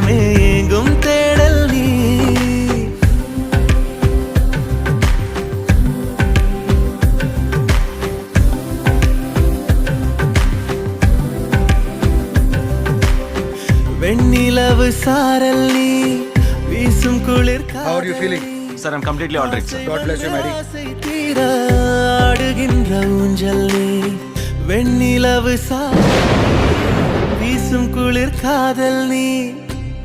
நெஞ்சமே எங்கும் தேடல் நீ வெண்ணிலவு சாரல் நீ வீசும் குளிர் How are you feeling? Sir, I'm completely all right, sir. God bless you, Mary. ஆசை தீர ஆடுகின்ற ஊஞ்சல் நீ வெண்ணிலவு சா வீசும் குளிர் காதல் நீ